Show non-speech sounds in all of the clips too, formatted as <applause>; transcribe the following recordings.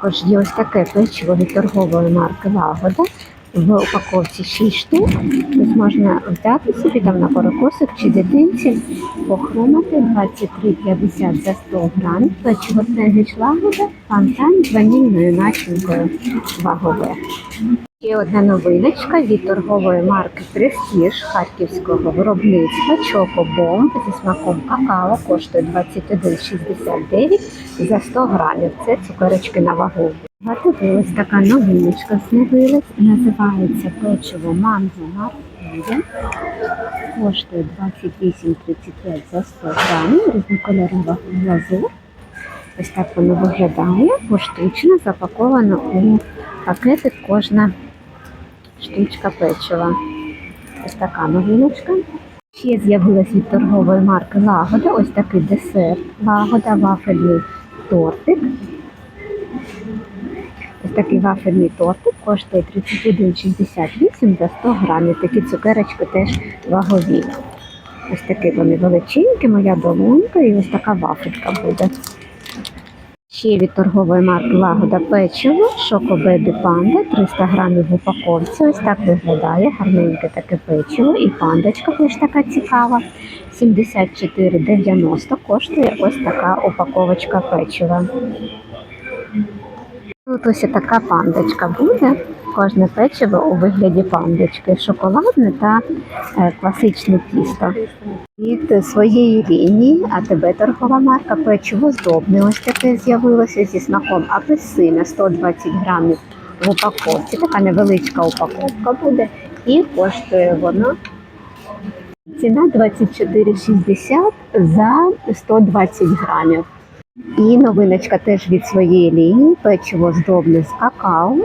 Також є ось таке печиво від торгової марки Лагода. В упаковці 6 штук. Тут можна взяти собі там на перекусок чи дитинці, похромати 23,50 за 100 грамів. Печиво сендвіч Лагода, фонтан з ванільною начинкою вагове. Ще одна новиночка від торгової марки Престіж харківського виробництва Чокобомб зі смаком какао коштує 21,69 за 100 грамів. Це цукерочки на вагу. Готувалась така новиночка з'явилась, називається печиво манго маркує. Коштує 28,35 за 100 грамів, різнокольорова глазур. Ось так воно виглядає, поштучно запаковано у пакетик кожна штучка печива. Ось така новиночка. Ще з'явилась від торгової марки Лагода. Ось такий десерт. Лагода, вафельний тортик. Ось такий вафельний тортик коштує 31,68 за 100 грамів. Такі цукерочки теж вагові. Ось такі вони величенькі, моя долонька і ось така вафелька буде. Ще від торгової марки Лагода печиво, Шоко Бебі Панда, 300 грамів в упаковці. Ось так виглядає, гарненьке таке печиво. І пандочка теж така цікава. 74,90 коштує ось така упаковочка печива. Тут ось така пандочка буде. Кожне печиво у вигляді пандочки, шоколадне та е, класичне тісто. Від своєї лінії АТБ торгова марка печиво здобне. Ось таке з'явилося зі смаком апельсина 120 грамів в упаковці. Така невеличка упаковка буде. І коштує воно ціна 24,60 за 120 грамів. І новиночка теж від своєї лінії печиво здобне з какао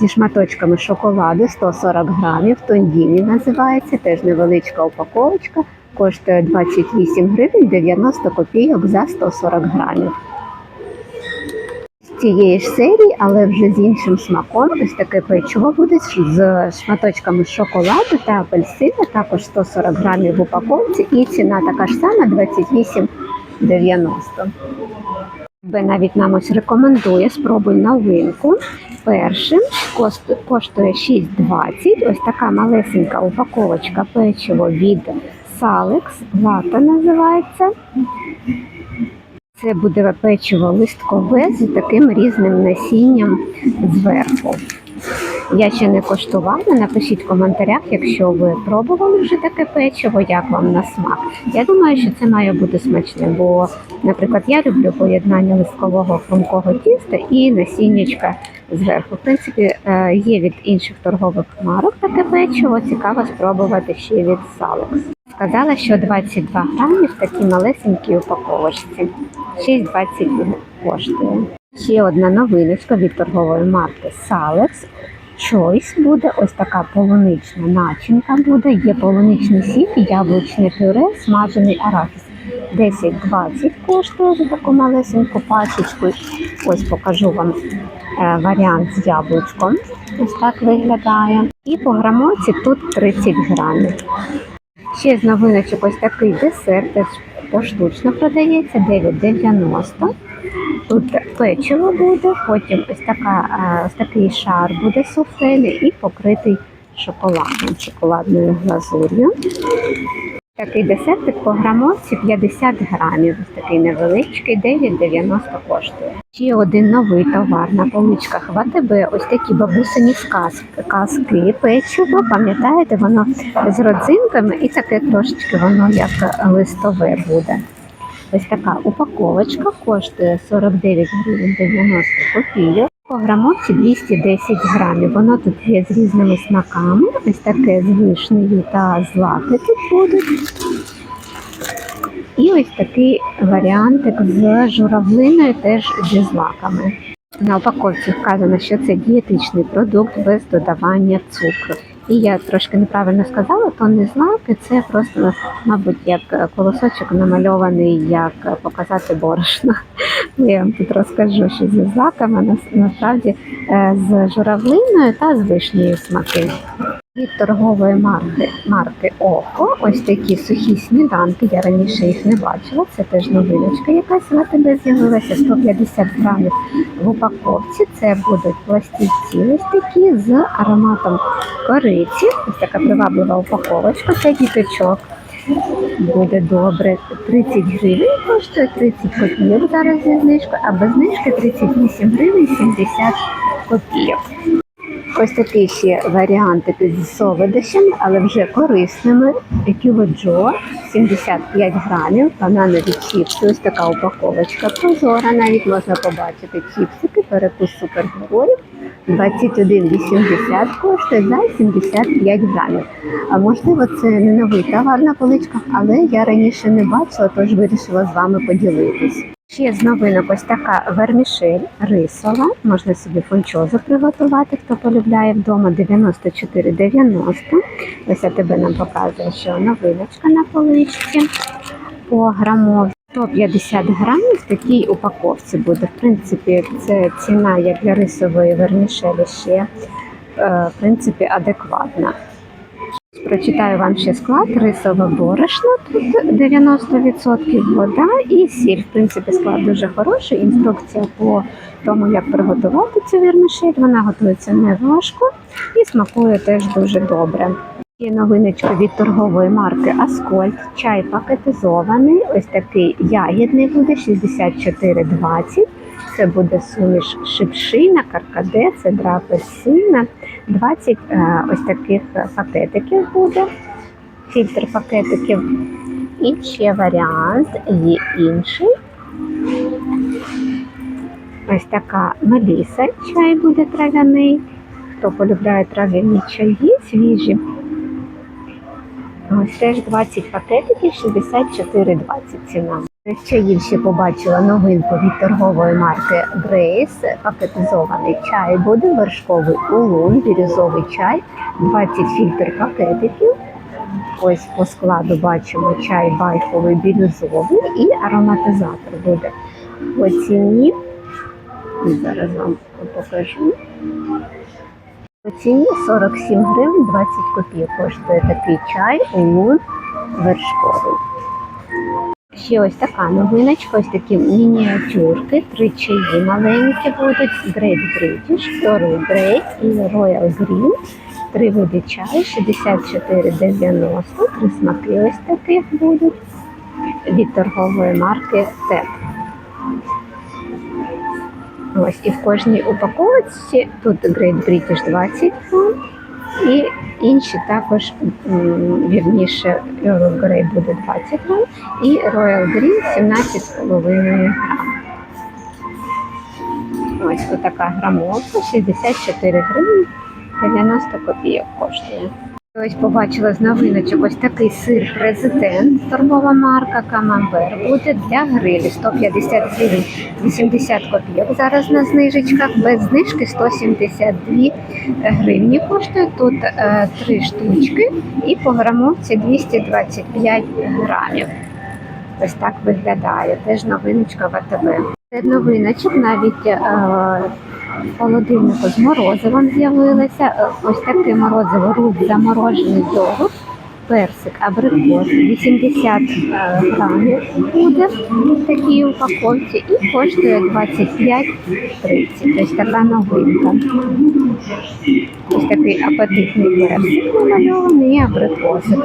зі шматочками шоколаду 140 грамів. Тондіні називається, теж невеличка упаковочка. Коштує 28 гривень 90 копійок за 140 грамів. З цієї ж серії, але вже з іншим смаком, ось таке печиво буде з шматочками шоколаду та апельсина, також 140 грамів в упаковці, і ціна така ж сама 28,90. Би навіть нам ось рекомендує спробуй новинку. Першим коштує 6,20. Ось така малесенька упаковочка печиво від Salex. Лата називається. Це буде печиво листкове з таким різним насінням зверху. Я ще не коштувала. Напишіть в коментарях, якщо ви пробували вже таке печиво, як вам на смак. Я думаю, що це має бути смачне, бо, наприклад, я люблю поєднання листкового хрумкого тіста і насіннячка зверху. В принципі, е, є від інших торгових марок таке печиво. Цікаво спробувати ще від Salex. Сказала, що 22 грамів в такій малесенькій упаковочці. 6,20 коштує. Ще одна новиночка від торгової марки Salex. Choice буде ось така полунична начинка буде. Є полуничний сік, яблучне пюре, смажений арахіс. 10-20 коштує за таку малесеньку пачечку. Ось покажу вам е, варіант з яблучком. Ось так виглядає. І по грамовці тут 30 грамів. Ще з новиночок ось такий десерт, теж поштучно продається 9,90. Тут печиво буде, потім ось, така, е, ось такий шар буде суфлелі і покритий шоколадом, шоколадною глазур'ю. Такий десертик по грамовці 50 грамів. Ось такий невеличкий, 9,90 коштує. Ще один новий товар на поличках в Ось такі бабусині сказки, казки, печиво. Пам'ятаєте, воно з родзинками і таке трошечки воно як листове буде. Ось така упаковочка коштує 49 гривень 90 копійок. По грамовці 210 грамів. Воно тут є з різними смаками. Ось таке з вишнею та з лаки тут будуть. І ось такий варіантик з журавлиною, теж зі злаками. На упаковці вказано, що це дієтичний продукт без додавання цукру. І я трошки неправильно сказала, то не знаки це просто, мабуть, як колосочок намальований, як показати борошно. <laughs> Я вам тут розкажу, що зі знаками нас- насправді е, з журавлиною та з вишнею смаки. Від торгової марки, марки Око ось такі сухі сніданки. Я раніше їх не бачила. Це теж новиночка якась на тебе з'явилася. 150 грамів в упаковці. Це будуть пластівці ось такі з ароматом кориці. Ось така приваблива упаковочка. Це діточок. Буде добре. 30 гривень коштує 30 копійок зараз зі знижкою, а без знижки 38 гривень 70 копійок. Ось такі ще варіанти під солодощами, але вже корисними. Кіло Джо 75 грамів, бананові чіпси. Ось така упаковочка прозора. Навіть можна побачити чіпсики, перекус супергероїв. 21,80 коштує за 75 грамів. А можливо, це не новий товар на поличках, але я раніше не бачила, тож вирішила з вами поділитись. Ще з новинок ось така вермішель рисова. Можна собі фунчозу приготувати, хто полюбляє вдома 94,90. Ось я тебе нам показує, що новиночка на поличці по грамові. 150 грамів в такій упаковці буде. В принципі, це ціна як для рисової вермішелі ще е, в принципі адекватна. Прочитаю вам ще склад. Рисове борошно, тут 90% вода і сіль. В принципі, склад дуже хороший. Інструкція по тому, як приготувати цю вермішель. Вона готується не важко і смакує теж дуже добре. Є новиночка від торгової марки Аскольд. Чай пакетизований. Ось такий ягідний буде 64,20. Це буде суміш шипшина, каркаде, цедра апельсина. 20 е, ось таких пакетиків буде. Фільтр пакетиків. І ще варіант є інший. Ось така меліса чай буде трав'яний. Хто полюбляє трав'яні чаї, свіжі. Ось теж 20 пакетиків, 64,20 ціна. Я ще побачила новинку від торгової марки Grace. Пакетизований чай буде, вершковий улун, бірюзовий чай, 20 фільтр пакетиків. Ось по складу бачимо чай байховий бірюзовий і ароматизатор буде по ціні. Зараз вам покажу. По ціні 47 гривень 20 копійок коштує такий чай, улун вершковий. Ще ось така новиночка, ось такі мініатюрки, три чаї маленькі будуть, Great British, Earl Grey і Royal Green. Три види чаю, 64,90, три смаки ось таких будуть. Від торгової марки ТЕП. Ось і в кожній упаковці. Тут Great British 20 грам, і інші також, вірніше, Earl Grey буде 20 грам і Royal Green 17,5 грам. Ось така грамовка, 64 гривні 90 копійок коштує. Ось побачила з новиночок ось такий сир президент, торгова марка Камамбер буде для грилю 150 гривень 80 копійок. Зараз на знижечках без знижки 172 гривні коштує. Тут е, три штучки і по грамовці 225 грамів. Ось так виглядає. Теж новиночка в. Серед новиночок навіть е, холодильнику з морозивом з'явилося. Е, Ось таке морозиво рук заморожений йогурт, персик, абрикос, 80 е, грамів буде в такій упаковці і коштує 25,30. Ось така новинка. Ось такий апетитний персик намальований і абрикосик.